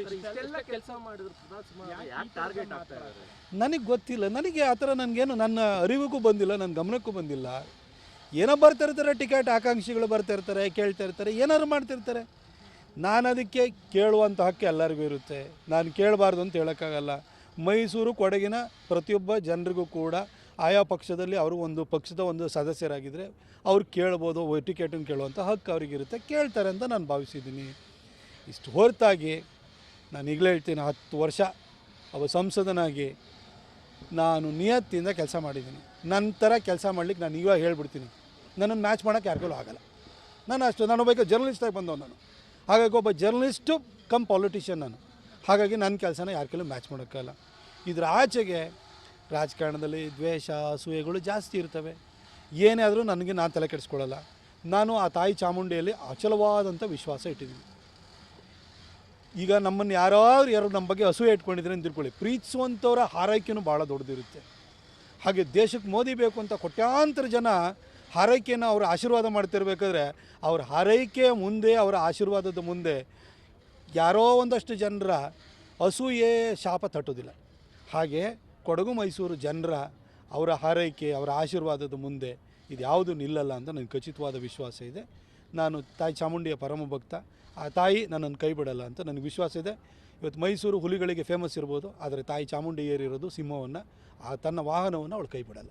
ಇಷ್ಟೆಲ್ಲ ಕೆಲಸ ನನಗೆ ಗೊತ್ತಿಲ್ಲ. ನನಗೆ ಆ ಥರ ನನಗೇನು ನನ್ನ ಅರಿವಿಗೂ ಬಂದಿಲ್ಲ ನನ್ನ ಗಮನಕ್ಕೂ ಬಂದಿಲ್ಲ. ಏನೋ ಬರ್ತಿರ್ತಾರೆ ಟಿಕೆಟ್ ಆಕಾಂಕ್ಷಿಗಳು ಬರ್ತಾ ಇರ್ತಾರೆ ಕೇಳ್ತಾ ಇರ್ತಾರೆ ಏನಾದ್ರು ಮಾಡ್ತಿರ್ತಾರೆ ನಾನು ಅದಕ್ಕೆ ಕೇಳುವಂಥ ಹಕ್ಕು ಎಲ್ಲರಿಗೂ ಇರುತ್ತೆ. ನಾನು ಕೇಳಬಾರ್ದು ಅಂತ ಹೇಳೋಕ್ಕಾಗಲ್ಲ. ಮೈಸೂರು ಕೊಡಗಿನ ಪ್ರತಿಯೊಬ್ಬ ಜನರಿಗೂ ಕೂಡ ಆಯಾ ಪಕ್ಷದಲ್ಲಿ ಅವರು ಒಂದು ಪಕ್ಷದ ಒಂದು ಸದಸ್ಯರಾಗಿದ್ದರೆ ಅವ್ರು ಕೇಳ್ಬೋದು ಟಿಕೆಟನ್ನು ಕೇಳುವಂಥ ಹಕ್ಕು ಅವರಿಗಿರುತ್ತೆ. ಕೇಳ್ತಾರೆ ಅಂತ ನಾನು ಭಾವಿಸಿದ್ದೀನಿ. ಇಷ್ಟು ಹೊರತಾಗಿ ನಾನು ಈಗಲೇ ಹೇಳ್ತೀನಿ, ಹತ್ತು ವರ್ಷ ಅವ ಸಂಸದನಾಗಿ ನಾನು ನಿಯತ್ತಿಂದ ಕೆಲಸ ಮಾಡಿದ್ದೀನಿ. ನಂತರ ಕೆಲಸ ಮಾಡ್ಲಿಕ್ಕೆ ನಾನು ಇವಾಗ ಹೇಳ್ಬಿಡ್ತೀನಿ. ನನ್ನನ್ನು ಮ್ಯಾಚ್ ಮಾಡೋಕ್ಕೆ ಯಾರಿಗೂ ಆಗಲ್ಲ. ನಾನು ಅಷ್ಟು, ನಾನು ಒಬ್ಬ ಜರ್ನಲಿಸ್ಟಾಗಿ ಬಂದವ ನಾನು. ಹಾಗಾಗಿ ಒಬ್ಬ ಜರ್ನಲಿಸ್ಟು ಕಮ್ ಪಾಲಿಟಿಷಿಯನ್ ನಾನು. ಹಾಗಾಗಿ ನನ್ನ ಕೆಲಸನ ಯಾರ ಕೈಲೂ ಮ್ಯಾಚ್ ಮಾಡೋಕ್ಕಲ್ಲ ಇದರ ಆಚೆಗೆ ರಾಜಕಾರಣದಲ್ಲಿ ದ್ವೇಷ, ಅಸೂಯೆಗಳು ಜಾಸ್ತಿ ಇರ್ತವೆ. ಏನೇ ಆದರೂ ನನಗೆ ನಾನು ತಲೆ ಕೆಡಿಸ್ಕೊಳ್ಳಲ್ಲ. ನಾನು ಆ ತಾಯಿ ಚಾಮುಂಡಿಯಲ್ಲಿ ಅಚಲವಾದಂಥ ವಿಶ್ವಾಸ ಇಟ್ಟಿದ್ದೀನಿ. ಈಗ ನಮ್ಮನ್ನು ಯಾರಾದ್ರು ಯಾರು ನಮ್ಮ ಬಗ್ಗೆ ಅಸೂಯೆ ಇಟ್ಕೊಂಡಿದ್ರೆ ಅಂತ ತಿಳ್ಕೊಳ್ಳಿ. ಪ್ರೀತಿಸುವಂಥವರ ಹಾರೈಕೆಯೂ ಭಾಳ ದೊಡ್ಡದಿರುತ್ತೆ. ಹಾಗೆ ದೇಶಕ್ಕೆ ಮೋದಿ ಬೇಕು ಅಂತ ಕೋಟ್ಯಾಂತರ ಜನ ಹಾರೈಕೆಯನ್ನು ಅವ್ರ ಆಶೀರ್ವಾದ ಮಾಡ್ತಿರ್ಬೇಕಾದ್ರೆ ಅವ್ರ ಹಾರೈಕೆಯ ಮುಂದೆ, ಅವರ ಆಶೀರ್ವಾದದ ಮುಂದೆ ಯಾರೋ ಒಂದಷ್ಟು ಜನರ ಅಸೂಯೆ ಶಾಪ ತಟ್ಟೋದಿಲ್ಲ. ಹಾಗೆ ಕೊಡಗು, ಮೈಸೂರು ಜನರ ಅವರ ಹಾರೈಕೆ, ಅವರ ಆಶೀರ್ವಾದದ ಮುಂದೆ ಇದು ಯಾವುದು ನಿಲ್ಲಲ್ಲ ಅಂತ ನನಗೆ ಖಚಿತವಾದ ವಿಶ್ವಾಸ ಇದೆ. ನಾನು ತಾಯಿ ಚಾಮುಂಡಿಯ ಪರಮ ಭಕ್ತ. ಆ ತಾಯಿ ನನ್ನನ್ನು ಕೈ ಬಿಡಲ್ಲ ಅಂತ ನನಗೆ ವಿಶ್ವಾಸ ಇದೆ. ಇವತ್ತು ಮೈಸೂರು ಹುಲಿಗಳಿಗೆ ಫೇಮಸ್ ಇರ್ಬೋದು, ಆದರೆ ತಾಯಿ ಚಾಮುಂಡಿ ಏರಿರೋದು ಸಿಂಹವನ್ನು, ಆ ತನ್ನ ವಾಹನವನ್ನು ಅವಳು ಕೈ ಬಿಡಲ್ಲ